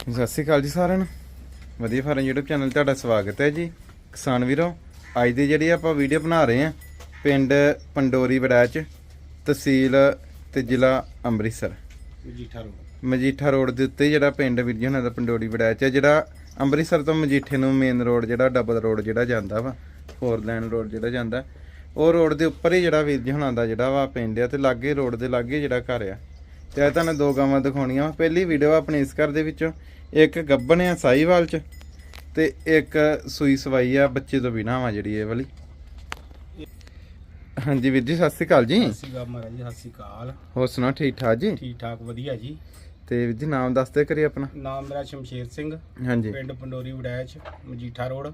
ਸਤਿ ਸ਼੍ਰੀ ਅਕਾਲ ਜੀ ਸਾਰਿਆਂ ਨੂੰ। ਵਧੀਆ ਫਾਰਮ YouTube ਚੈਨਲ 'ਤੇ ਤੁਹਾਡਾ ਸਵਾਗਤ ਹੈ ਜੀ। ਕਿਸਾਨ ਵੀਰੋ ਅੱਜ ਦੀ ਜਿਹੜੀ ਆਪਾਂ ਵੀਡੀਓ ਬਣਾ ਰਹੇ ਹਾਂ ਪਿੰਡ ਪੰਡੋਰੀ ਵੜੈਚ ਤਹਿਸੀਲ ਤੇ ਜ਼ਿਲ੍ਹਾ ਅੰਮ੍ਰਿਤਸਰ। ਮਜੀਠਾ ਰੋਡ। ਮਜੀਠਾ ਰੋਡ ਦੇ ਉੱਤੇ ਜਿਹੜਾ ਪਿੰਡ ਵੀਰ ਜੀ ਉਹਨਾਂ ਦਾ ਪੰਡੋਰੀ ਵੜੈਚ ਹੈ ਜਿਹੜਾ ਅੰਮ੍ਰਿਤਸਰ ਤੋਂ ਮਜੀਠੇ ਨੂੰ ਮੇਨ ਰੋਡ ਜਿਹੜਾ ਡਬਲ ਰੋਡ ਜਿਹੜਾ ਜਾਂਦਾ ਵਾ ਫੋਰ ਲਾਈਨ ਰੋਡ ਜਿਹੜਾ ਜਾਂਦਾ। ਉਹ ਰੋਡ ਦੇ ਉੱਪਰ ਹੀ ਜਿਹੜਾ ਵੀਰ ਜੀ ਹੁਣਾਂ ਦਾ ਜਿਹੜਾ ਵਾ ਪਿੰਡ ਆ ਤੇ ਲਾਗੇ ਰੋਡ ਦੇ ਲਾਗੇ ਜਿਹੜਾ ਘਰ ਆ। ਤੇ ਇਹ ਤੁਹਾਨੂੰ ਦੋ ਗਾਵਾਂ ਦਿਖਾਉਣੀਆਂ ਪਹਿਲੀ ਵੀਡੀਓ ਆਪਣੀ ਇਸ ਘਰ ਦੇ ਵਿੱਚੋਂ। ਇੱਕ ਗੱਬਣ ਆ ਸਾਈਵਾਲ ਚ ਤੇ ਇੱਕ ਸੂਈ ਸਵਾਈ ਆ ਬੱਚੇ ਤੋਂ ਬਿਨਾਂ ਵਾ ਜਿਹੜੀ ਇਹ ਵਾਲੀ। ਹਾਂਜੀ ਵੀਰ ਜੀ ਸਤਿ ਸ਼੍ਰੀ ਅਕਾਲ ਜੀ। ਸਤਿ ਸ਼੍ਰੀ ਅਕਾਲ ਮਹਾਰਾਜ ਜੀ ਸਤਿ ਸ਼੍ਰੀ ਅਕਾਲ। ਹੋਰ ਸੁਣਾਓ ਠੀਕ ਠਾਕ ਜੀ? ਠੀਕ ਠਾਕ ਵਧੀਆ ਜੀ। ਤੇ ਵੀਰ ਜੀ ਨਾਮ ਦੱਸਦੇ ਕਰੀ ਆਪਣਾ। ਨਾਮ ਮੇਰਾ ਸ਼ਮਸ਼ੇਰ ਸਿੰਘ। ਹਾਂਜੀ। ਪਿੰਡ ਪੰਡੋਰੀ ਵੜੈਚ ਮਜੀਠਾ ਰੋਡ।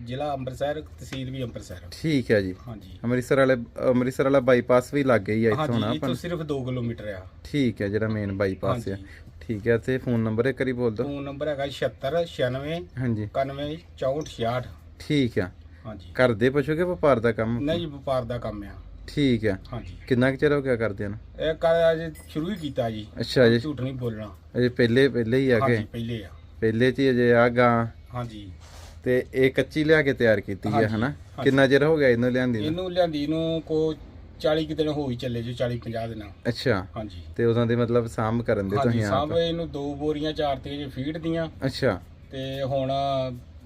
ਜ਼ਿਲ੍ਹਾ ਅੰਮ੍ਰਿਤਸਰ ਤਹਿਸੀਲ ਵੀ ਅੰਮ੍ਰਿਤਸਰ। ਠੀਕ ਹੈ ਜੀ। ਹਾਂਜੀ। ਅੰਮ੍ਰਿਤਸਰ ਵਾਲੇ ਅੰਮ੍ਰਿਤਸਰ ਵਾਲਾ ਬਾਈਪਾਸ ਵੀ ਲੱਗ ਗਈ ਆ ਇੱਥੋਂ ਨਾ ਹਾਂਜੀ ਨੂੰ। ਸਿਰਫ 2 ਕਿਲੋਮੀਟਰ ਆ। ਠੀਕ ਹੈ ਜਿਹੜਾ ਮੇਨ ਬਾਈਪਾਸ ਆ। ਹਾਂਜੀ। ਠੀਕ ਹੈ ਤੇ ਫੋਨ ਨੰਬਰ ਇੱਕ ਵਾਰੀ ਬੋਲ ਦਿਓ। ਫੋਨ ਨੰਬਰ ਹੈਗਾ 76 96 ਹਾਂਜੀ। 91 64 66 ਠੀਕ ਆ ਹਾਂਜੀ। ਕਰਦੇ ਪੁੱਛੋਗੇ ਵਪਾਰ ਦਾ ਕੰਮ? ਨਹੀਂ ਜੀ ਵਪਾਰ ਦਾ ਕੰਮ ਆ। ਠੀਕ ਆ ਹਾਂਜੀ। ਕਿੰਨਾ ਕੁ ਚਿਰ ਹੋ ਗਿਆ ਕਰਦੇ ਨੂੰ? ਇਹ ਕਰ ਅੱਜ ਸ਼ੁਰੂ ਹੀ ਕੀਤਾ ਜੀ। ਅੱਛਾ ਜੀ। ਝੂਠ ਨਹੀਂ ਬੋਲਣਾ। ਅਜੇ ਪਹਿਲੇ ਪਹਿਲੇ ਹੀ ਆ ਹਾਂਜੀ ਗਏ। ਪਹਿਲੇ ਆ। ਪਹਿਲੇ ਚ ਹੀ ਅਜੇ ਆ ਗਾਂ। ਹਾਂਜੀ। ਤੇ ਇਹ ਕੱਚੀ ਲਿਆ ਕੇ ਤਿਆਰ ਕੀਤੀ ਹੈ ਹਨਾ। ਕਿੰਨਾ ਚਿਰ ਹੋ ਗਿਆ ਇਹਨੂੰ ਲਿਆਂਦੀ ਨੂੰ? ਇਹਨੂੰ ਲਿਆਂਦੀ ਨੂੰ ਕੋ 40 ਕਿ ਦਿਨ ਹੋ ਹੀ ਚੱਲੇ ਜੋ 40 50 ਦਿਨ। ਅੱਛਾ। ਹਾਂਜੀ। ਤੇ ਉਦੋਂ ਦੀ ਮਤਲਬ ਸਾਂਭ ਕਰਨ ਦੇ ਹਾਂਜੀ ਤੁਸੀਂ ਆਪ? ਸਾਹਮਣੇ ਇਹਨੂੰ ਦੋ ਬੋਰੀਆਂ ਚਾਰ ਤੇ ਜੇ ਫੀਡ ਦੀਆਂ। ਅੱਛਾ। ਤੇ ਹੁਣ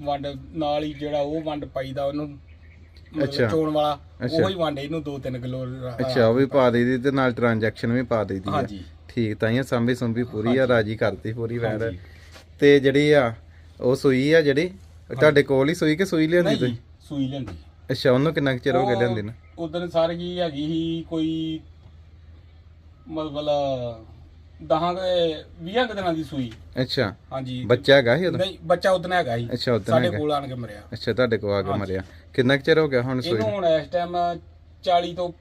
ਵੰਡ ਨਾਲ ਹੀ ਜਿਹੜਾ ਉਹ ਵੰਡ ਪਾਈਦਾ ਉਹਨੂੰ ਅੱਛਾ। ਮਤਲਬ ਚੋਣ ਵਾਲਾ ਅੱਛਾ। ਉਹ ਹੀ ਵੰਡ ਇਹਨੂੰ 2-3 ਕਿਲੋ ਅੱਛਾ ਉਹ ਵੀ ਪਾ ਦੇਈਦੀ ਤੇ ਨਾਲ ਟ੍ਰਾਂਜੈਕਸ਼ਨ ਵੀ ਪਾ ਦੇਈਦੀ ਆ। ਹਾਂਜੀ। ਠੀਕ ਤਾਂ ਹੀ ਸਾਂਭੀ ਸੁੰਭੀ ਪੂਰੀ ਆ ਰਾਜੀ ਕਰਦੀ ਪੂਰੀ ਵੈਰ। ਹਾਂਜੀ। ਤੇ ਜਿਹੜੀ ਆ ਉਹ ਸੂਈ ਆ ਜਿਹੜੀ? ਤੁਹਾਡੇ ਕੋਲ ਹੀ ਸੂਈ ਕਿ ਸੂਈ ਲਿਆਂਦੀ ਨਹੀਂ ਤੁਸੀਂ? ਸੂਈ ਲੈਂਦੀ ਅੱਛਾ ਉਹਨੂੰ ਕਿੰਨਾ ਕੁ ਚਿਰ ਹੋ ਗਿਆ ਲਿਆਂਦੀ ਨੂੰ? ਉਦੋਂ ਸਾਰ ਕੀ ਹੈਗੀ ਸੀ ਕੋਈ ਮਤਲਬ ਦਹਾਂ ਦੇ 20 ਕੁ ਦਿਨਾਂ ਦੀ ਸੂਈ। ਅੱਛਾ। ਹਾਂਜੀ। ਬੱਚਾ ਹੈਗਾ ਸੀ ਉਦੋਂ ਨਹੀਂ ਬੱਚਾ ਉਦੋਂ ਹੈਗਾ ਸੀ। ਅੱਛਾ ਉਦੋਂ ਸਾਡੇ ਹੈਗਾ। ਕੋਲ ਆਣ ਕੇ ਮਰਿਆ। ਅੱਛਾ ਤੁਹਾਡੇ ਕੋਲ ਆ ਕੇ। ਮਰਿਆ। ਕਿੰਨਾ ਕੁ ਚਿਰ ਹੋ ਗਿਆ ਹੁਣ ਸੂਈ? ਇਹਨੂੰ ਹੁਣ ਇਸ ਟਾਈਮ 40 ਤੋਂ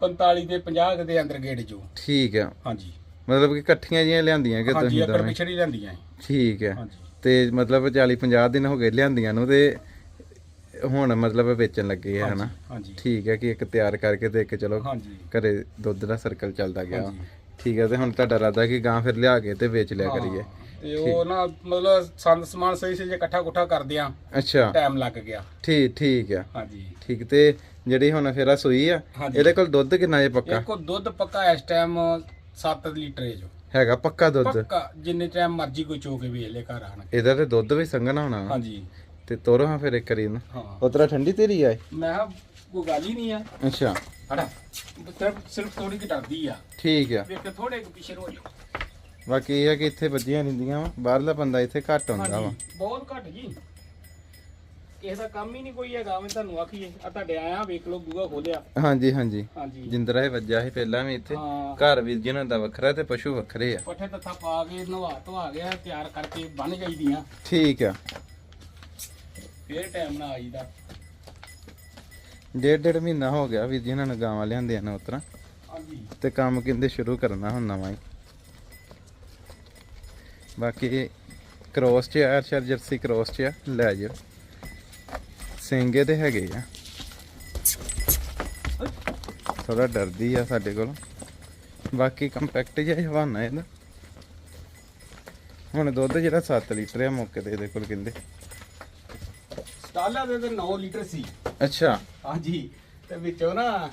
45 ਤੇ 50 ਦੇ ਅੰਦਰ ਗੇੜ ਜੋ। ਠੀਕ ਆ। ਹਾਂਜੀ। ਮਤਲਬ ਕਿ ਇਕੱਠੀਆਂ ਜੀਆਂ ਲਿਆਂਦੀਆਂ ਕਿ ਹਾਂਜੀ ਤੁਸੀਂ ਅਕੜ ਦੋਵੇਂ ਪਿਛੜੀ ਲੈਂਦੀਆਂ। ਠੀਕ ਹੈ ਹਾਂਜੀ। ਤੇ ਮਤਲਬ 40 50 ਦਿਨ ਹੋ ਗਏ ਲਿਆਂਦੀਆਂ ਨੂੰ ਤੇ ਹੁਣ ਮਤਲਬ ਵੇਚਣ ਲੱਗੇ ਆ ਹਨਾ? ਹਾਂਜੀ ਠੀਕ ਹੈ ਕਿ ਇੱਕ ਤਿਆਰ ਕਰਕੇ ਤੇ ਇੱਕ ਚਲੋ ਹਾਂਜੀ। ਘਰੇ ਦੁੱਧ ਦਾ ਸਰਕਲ ਚੱਲਦਾ ਗਿਆ। ਹਾਂਜੀ। ਠੀਕ ਹੈ ਤੇ ਹੁਣ ਤੁਹਾਡਾ ਇਰਾਦਾ ਕਿ ਗਾਂ ਫਿਰ ਲਿਆ ਕੇ ਤੇ ਵੇਚ ਲਿਆ ਕਰੀਏ। ਤੇ ਉਹ ਨਾ ਮਤਲਬ ਸੰਦ ਸਮਾਨ ਸਹੀ ਸਹੀ ਜੇ ਇਕੱਠਾ ਕੁੱਠਾ ਕਰਦੇ ਆ ਅੱਛਾ। ਟਾਈਮ ਲੱਗ ਗਿਆ। ਠੀਕ ਠੀਕ ਆ। ਹਾਂਜੀ। ਠੀਕ ਤੇ ਜਿਹੜੀ ਹੁਣ ਫਿਰ ਸੂਈ ਆ ਹਾਂਜੀ। ਇਹਦੇ ਕੋਲ ਦੁੱਧ ਕਿੰਨਾ ਜੇ ਪੱਕਾ? ਇਹ ਕੋ ਦੁੱਧ ਪੱਕਾ ਇਸ ਟਾਈਮ 7 ਲੀਟਰ ਹੈ ਜੋ। ਹੈਗਾ ਪੱਕਾ ਦੁੱਧ? ਪੱਕਾ ਜਿੰਨੇ ਟਾਈਮ ਮਰਜ਼ੀ ਕੋਈ ਚੋ ਕੇ ਲੈ ਘਰ ਆਣ ਕੇ। ਇਹਦਾ ਤੇ ਦੁੱਧ ਵੀ ਸੰਘਣਾ ਹੋਣਾ ਵਾ। ਹਾਂਜੀ। ਤੇ ਤੋਰੋ ਹਾਂ ਫਿਰ ਇੱਕ ਵਾਰੀ ਇਹਨੂੰ। ਹਾਂ। ਉਤਰਾ ਠੰਡੀ ਤੇਰੀ ਆ ਇਹ? ਮੈਂ ਕਿਹਾ ਕੋਈ ਗੱਲ ਹੀ ਨਹੀਂ ਆ। ਅੱਛਾ। ਹੜਾ ਸਿਰਫ ਸਿਰਫ ਥੋੜੀ ਕਿ ਡਰਦੀ ਆ। ਠੀਕ ਆ। ਵੇਖ ਕੇ ਥੋੜੇ ਕੁ ਪਿੱਛੇ ਹੋ ਜਾ ਬਾਕੀ ਇਹ ਆ ਕਿ ਇੱਥੇ ਵੱਜੀਆਂ ਰਹਿੰਦੀਆਂ ਵਾ। ਬਾਹਰਲਾ ਬੰਦਾ ਇੱਥੇ ਘੱਟ ਆਉਂਦਾ ਵਾ। ਹਾਂਜੀ ਬਹੁਤ ਘੱਟ ਜੀ। ਕਿਸੇ ਦਾ ਕੰਮ ਹੀ ਨਹੀਂ ਕੋਈ ਹੈਗਾ ਮੈਂ ਤੁਹਾਨੂੰ ਆਖੀਏ। ਆ ਤੁਹਾਡੇ ਆਇਆ ਵੇਖ ਲਓ ਬੂਹਾ ਖੋਲਿਆ। ਹਾਂਜੀ ਹਾਂਜੀ। ਹਾਂਜੀ। ਜਿੰਦਰਾ ਇਹ ਵੱਜਾ ਸੀ ਪਹਿਲਾਂ ਵੀ ਇੱਥੇ। ਹਾਂ। ਘਰ ਵੀ ਜਿਹਨਾਂ ਦਾ ਵੱਖਰਾ ਤੇ ਪਸ਼ੂ ਵੱਖਰੇ ਆ। ਪੱਠੇ ਤੱਥਾ ਪਾ ਕੇ ਨਵਾ ਧਵਾ ਗਿਆ ਤਿਆਰ ਕਰਕੇ ਬੰਨ ਜਾਈਦੀਆਂ। ਠੀਕ ਆ। ਫੇਰ ਟਾਈਮ ਨਾਲ ਆਈਦਾ। ਡੇਢ ਡੇਢ ਮਹੀਨਾ ਹੋ ਗਿਆ ਵੀ ਜਿਹਨਾਂ ਨੇ ਗਾਵਾਂ ਲਿਆਂਦੀਆਂ ਨੇ ਉਤਰਾ। ਹਾਂਜੀ। ਤੇ ਕੰਮ ਕਹਿੰਦੇ ਸ਼ੁਰੂ ਕਰਨਾ ਹੁਣ ਨਵਾਂ ਹੀ। ਬਾਕੀ ਕ੍ਰੋਸ ਚ ਆ ਸ਼ਰ ਜਰਸੀ ਕ੍ਰੋਸ ਚ ਆ ਲੈ ਜਾਓ ਸਿੰਗੇ ਦੇ ਹੈਗੇ ਆ। ਥੋੜਾ ਡਰਦੀ ਆ ਸਾਡੇ ਕੋਲ। ਬਾਕੀ ਕੰਪੈਕਟ ਜਿਹਾ ਹਵਾਨਾ ਇਹਦਾ। ਹੁਣ ਦੁੱਧ ਜਿਹੜਾ 7 ਲੀਟਰ ਆ ਮੌਕੇ ਤੇ ਇਹਦੇ ਕੋਲ ਕਹਿੰਦੇ। ਸਟਾਲਾ ਦੇ ਤੇ 9 ਲੀਟਰ ਸੀ। ਅੱਛਾ। ਹਾਂਜੀ ਤੇ ਵਿੱਚੋਂ ਨਾ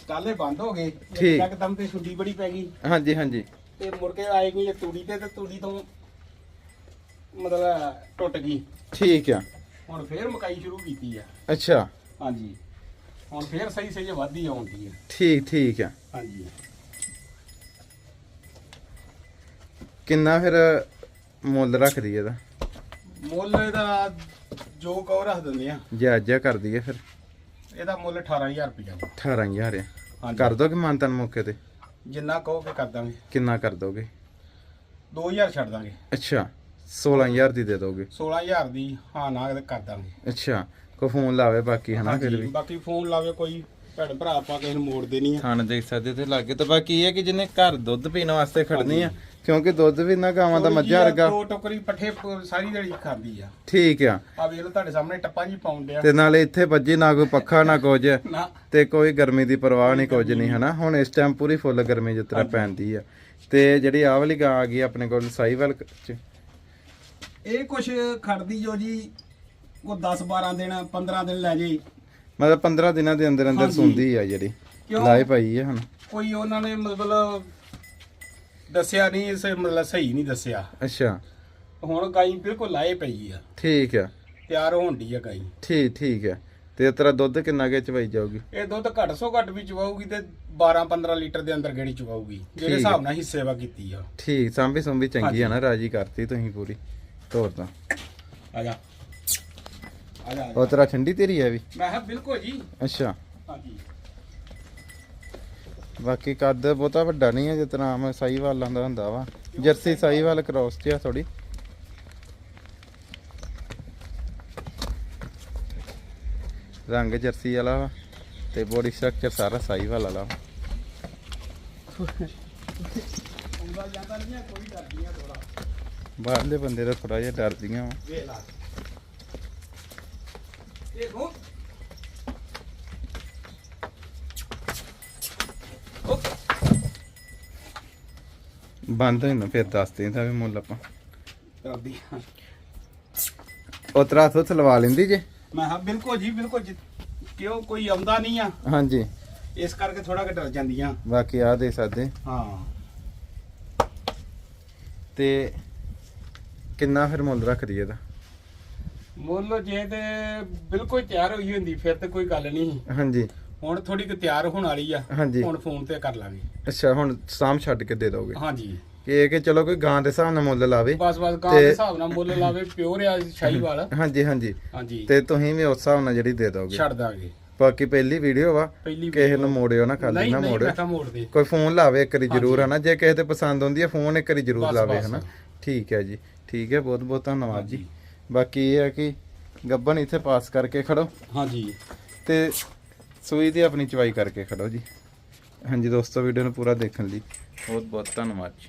ਸਟਾਲੇ ਬੰਦ ਹੋ ਗਏ। ਠੀਕ। ਇੱਕਦਮ ਤੇ ਛੁੱਟੀ ਬੜੀ ਪੈ ਗਈ। ਹਾਂਜੀ ਹਾਂਜੀ। ਤੇ ਮੁੜ ਕੇ ਆਏ ਗਈ ਤੂੜੀ ਤੇ ਤੇ ਤੂੜੀ ਤੋਂ ਮਤਲਬ ਟੁੱਟ ਗਈ। ਠੀਕ ਆ। ਹੁਣ ਫੇਰ ਮਕਾਈ ਸ਼ੁਰੂ ਕੀਤੀ ਆ। ਅੱਛਾ। ਹਾਂਜੀ। ਹੁਣ ਫੇਰ ਸਹੀ ਸਹੀ ਵਾਧੀ ਆਉਂਦੀ ਹੈ ਠੀਕ ਠੀਕ ਆ। ਹਾਂਜੀ। ਕਿੰਨਾ ਫਿਰ ਮੁੱਲ ਰੱਖਦੀ ਇਹਦਾ? ਮੁੱਲ ਇਹਦਾ ਜੋ ਕਹੋ ਰੱਖ ਦਿੰਦੇ ਆ। ਜਾਇਜ਼ਾ ਕਰ ਦਈਏ ਫਿਰ। ਇਹਦਾ ਮੁੱਲ 18000 ਰੁਪਇਆ 18000 ਆ। ਕਰ ਦੋਗੇ ਮਾਨਤਨ ਮੌਕੇ ਤੇ? ਜਿੰਨਾ ਕਹੋਗੇ ਕਰ ਦਾਂਗੇ। ਕਿੰਨਾ ਕਰ ਦੋਗੇ? 2000 ਛੱਡ ਦਾਂਗੇ। ਅੱਛਾ। 16000 ਦੀ ਦੇ ਦੋਗੇ? 16000 ਦੀ ਹਾਂ ਨਾ ਕਰ ਦਾਂਗੇ। ਅੱਛਾ ਕੋ ਫੋਨ ਲਾਵੇ ਬਾਕੀ ਹਨਾ ਫਿਰ ਵੀ? ਬਾਕੀ ਫੋਨ ਲਾਵੇ ਕੋਈ ਭੈਣ ਭਰਾ ਆਪਾਂ ਕਿਸੇ ਨੂੰ ਮੋੜਦੇ ਨਹੀਂ ਆ। ਖਾਣ ਦੇਖ ਸਕਦੇ ਤੇ ਲਾਗੇ ਤੇ ਬਾਕੀ ਇਹ ਹੈ ਕਿ ਜਿਹਨੇ ਘਰ ਦੁੱਧ ਪੀਣ ਵਾਸਤੇ ਖੜਨੀ ਆ ਕਿਉਂਕਿ ਦੁੱਧ ਵੀ ਨਾ ਗਾਵਾਂ ਦਾ ਮੱਝਾਂ ਵਰਗਾ। ਦੋ ਟੋਕਰੀ ਪੱਠੇ ਸਾਰੀ ਦਿਹਾੜੀ ਖਾਂਦੀ ਆ। ਠੀਕ ਆ। ਆ ਵੇਖ ਲਓ ਤੁਹਾਡੇ ਸਾਹਮਣੇ ਟੱਪਾਂ ਜੀ ਪਾਉਣ ਡਿਆ। ਤੇ ਨਾਲੇ ਇੱਥੇ ਵੱਜੀ ਨਾ ਕੋਈ ਪੱਖਾ ਨਾ ਕੁਝ। ਨਾ। ਤੇ ਕੋਈ ਗਰਮੀ ਦੀ ਪਰਵਾਹ ਨਹੀਂ ਕੁਝ ਨਹੀਂ ਹਨਾ। ਹੁਣ ਇਸ ਟਾਈਮ ਪੂਰੀ ਫੁੱਲ ਗਰਮੀ ਜਿਸ ਤਰ੍ਹਾਂ ਪੈਂਦੀ ਆ। ਤੇ ਜਿਹੜੀ ਆਹ ਵਾਲੀ ਗਾਂ ਆ ਗਈ ਆਪਣੇ ਕੋਲ ਸਾਈਵਾਲ ਚ। ਇਹ ਕੁਛ ਖੜਦੀ ਜੋ ਜੀ ਉਹ 10 12 ਦਿਨ 15 ਦਿਨ ਲੈ ਜੇ। ਮਤਲਬ 15 ਦਿਨਾਂ ਦੇ ਅੰਦਰ ਅੰਦਰ ਹਾਂਜੀ। ਸੁੰਦੀ ਆ ਜਿਹੜੀ। ਕਿਉਂ? ਲਾਏ ਪਈ ਆ ਹੁਣ। ਕੋਈ ਉਹਨਾਂ ਨੇ ਮਤਲਬ ਦੱਸਿਆ ਨਹੀਂ ਇਸ ਮਤਲਬ ਸਹੀ ਨਹੀਂ ਦੱਸਿਆ। ਅੱਛਾ। ਹੁਣ ਗਾਈ ਬਿਲਕੁਲ ਲਾਏ ਪਈ ਆ। ਠੀਕ ਆ। ਤਿਆਰ ਹੋਣ ਦੀ ਆ ਗਾਈ। ਠੀਕ ਠੀਕ ਆ। ਤੇ ਤੇਰਾ ਦੁੱਧ ਕਿੰਨਾ ਕੇ ਚਵਾਈ ਜਾਊਗੀ? ਇਹ ਦੁੱਧ ਘੱਟ ਸੋ ਘੱਟ ਵੀ ਚਵਾਊਗੀ ਤੇ 12 15 ਲੀਟਰ ਦੇ ਅੰਦਰ ਗੇੜੀ ਚਵਾਊਗੀ। ਜਿਹੜੇ ਠੀਕ। ਹਿਸਾਬ ਨਾਲ ਹੀ ਸੇਵਾ ਕੀਤੀ ਆ। ਠੀਕ ਸਾਂਭੀ ਸੁੰਭੀ ਚੰਗੀ ਆ। ਨਾ ਰਾਜੀ ਕਰਤੀ ਤੁਸੀਂ ਪੂਰੀ। ਤੋਰ ਤਾਂ ਆ ਜਾ। ਆ ਜਾ, ਉਹ ਤੇਰਾ ਠੰਡੀ ਤੇਰੀ ਆ ਵੀ? ਮੈਂ ਕਿਹਾ ਬਿਲਕੁਲ ਜੀ। ਅੱਛਾ। ਹਾਂਜੀ। ਬਾਕੀ ਕੱਦ ਬਹੁਤਾ ਵੱਡਾ ਨਹੀਂ ਹੈ ਤਰ੍ਹਾਂ ਆਮ ਸਾਈਵਾਲਾਂ ਦਾ ਹੁੰਦਾ ਵਾ। ਜਰਸੀ ਸਾਈਵਾਲ ਕ੍ਰੋਸ ਚ ਆ ਥੋੜੀ ਰੰਗ ਜਰਸੀ ਵਾਲਾ ਵਾ ਤੇ ਬੋਡੀ ਸਟਰਕਚਰ ਸਾਰਾ ਸਾਈਵਾਲ ਵਾਲਾ ਵਾ। ਉਂਗਲ ਜਾਂਦਾ ਨਹੀਂ ਕੋਈ ਡਰਦੀਆਂ ਥੋੜਾ ਬਾਹਰਲੇ ਬੰਦੇ ਦਾ ਥੋੜਾ ਜਿਹਾ ਡਰਦੀਆਂ ਵਾ। ਵੇਖ ਲਾ। ਦੇਖੋ ਬੰਦ ਹੋਈ ਨਾ ਫਿਰ ਦੱਸਦੇ ਤਾਂ ਵੀ ਮੁੱਲ ਆਪਾਂ। ਡਰਦੀਆਂ ਉਹ ਤਰਾ ਹੱਥ ਲਵਾ ਲੈਂਦੀ ਜੇ? ਮੈਂ ਹਾਂ ਬਿਲਕੁਲ ਜੀ ਬਿਲਕੁਲ ਜੀ। ਕਿਉਂ? ਕੋਈ ਆਉਂਦਾ ਨਹੀਂ ਆ। ਹਾਂਜੀ। ਇਸ ਕਰਕੇ ਥੋੜਾ ਕਿ ਡਰ ਜਾਂਦੀਆਂ। ਬਾਕੀ ਆ ਦੇ ਸਕਦੇ ਹਾਂ। ਤੇ ਕਿੰਨਾ ਫਿਰ ਮੁੱਲ ਰੱਖਦੀ ਇਹਦਾ? ਮੁੱਲ ਜੇ ਤੇ ਬਿਲਕੁਲ ਤਿਆਰ ਹੋਈ ਹੁੰਦੀ ਫਿਰ ਤੇ ਕੋਈ ਗੱਲ ਨਹੀਂ। ਹਾਂਜੀ। ਹੁਣ ਥੋੜੀ ਕਿ ਤਿਆਰ ਹੋਣ ਵਾਲੀ ਆ ਹਾਂਜੀ। ਹੁਣ ਫੋਨ ਤੇ ਕਰ ਲਾਂਗੇ। ਅੱਛਾ ਹੁਣ ਸਾਮ ਛੱਡ ਕੇ ਦੇ ਦੋਗੇ? ਹਾਂਜੀ। ਕਿ ਇਹ ਕਿ ਚਲੋ ਕੋਈ ਗਾਂ ਦੇ ਹਿਸਾਬ ਨਾਲ ਮੁੱਲ ਲਾਵੇ? ਬਸ ਬਸ ਗਾਂ ਦੇ ਤੇ- ਹਿਸਾਬ ਨਾਲ ਮੁੱਲ ਲਾਵੇ ਪਿਓਰ ਆ ਸ਼ਾਹੀਵਾਲ। ਹਾਂਜੀ ਹਾਂਜੀ। ਹਾਂਜੀ। ਤੇ ਤੁਸੀਂ ਵੀ ਉਸ ਹਿਸਾਬ ਨਾਲ ਜਿਹੜੀ ਦੇ ਦੋਗੇ? ਛੱਡ ਦਾਂਗੇ। ਬਾਕੀ ਪਹਿਲੀ ਵੀਡੀਓ ਵਾ ਪਹਿਲੀ ਕਿਸੇ ਨੂੰ ਮੋੜਿਓ ਨਾ ਖਾਲੀ ਨਹੀਂ ਨਾ ਨਹੀਂ ਮੋੜਿਓ। ਮੈਂ ਤਾਂ ਮੋੜ ਦੇ ਕੋਈ ਫੋਨ ਲਾਵੇ ਇੱਕ ਵਾਰੀ ਜ਼ਰੂਰ। ਹਨਾ? ਜੇ ਕਿਸੇ ਤੇ ਪਸੰਦ ਆਉਂਦੀ ਹੈ ਫੋਨ ਇੱਕ ਵਾਰੀ ਜ਼ਰੂਰ ਬਸ, ਲਾਵੇ ਬਸ। ਹਨਾ? ਠੀਕ ਹੈ ਜੀ। ਠੀਕ ਹੈ ਬਹੁਤ ਬਹੁਤ ਧੰਨਵਾਦ ਜੀ। ਬਾਕੀ ਇਹ ਹੈ ਕਿ ਗੱਬਨ ਇੱਥੇ ਪਾਸ ਕਰਕੇ ਖੜੋ। ਹਾਂਜੀ। ਤੇ ਸੂਈ ਦੀ ਆਪਣੀ ਚਵਾਈ ਕਰਕੇ ਖੜੋ ਜੀ। ਹਾਂਜੀ ਦੋਸਤੋ ਵੀਡੀਓ ਨੂੰ ਪੂਰਾ ਦੇਖਣ ਲਈ ਬਹੁਤ ਬਹੁਤ ਧੰਨਵਾਦ ਜੀ।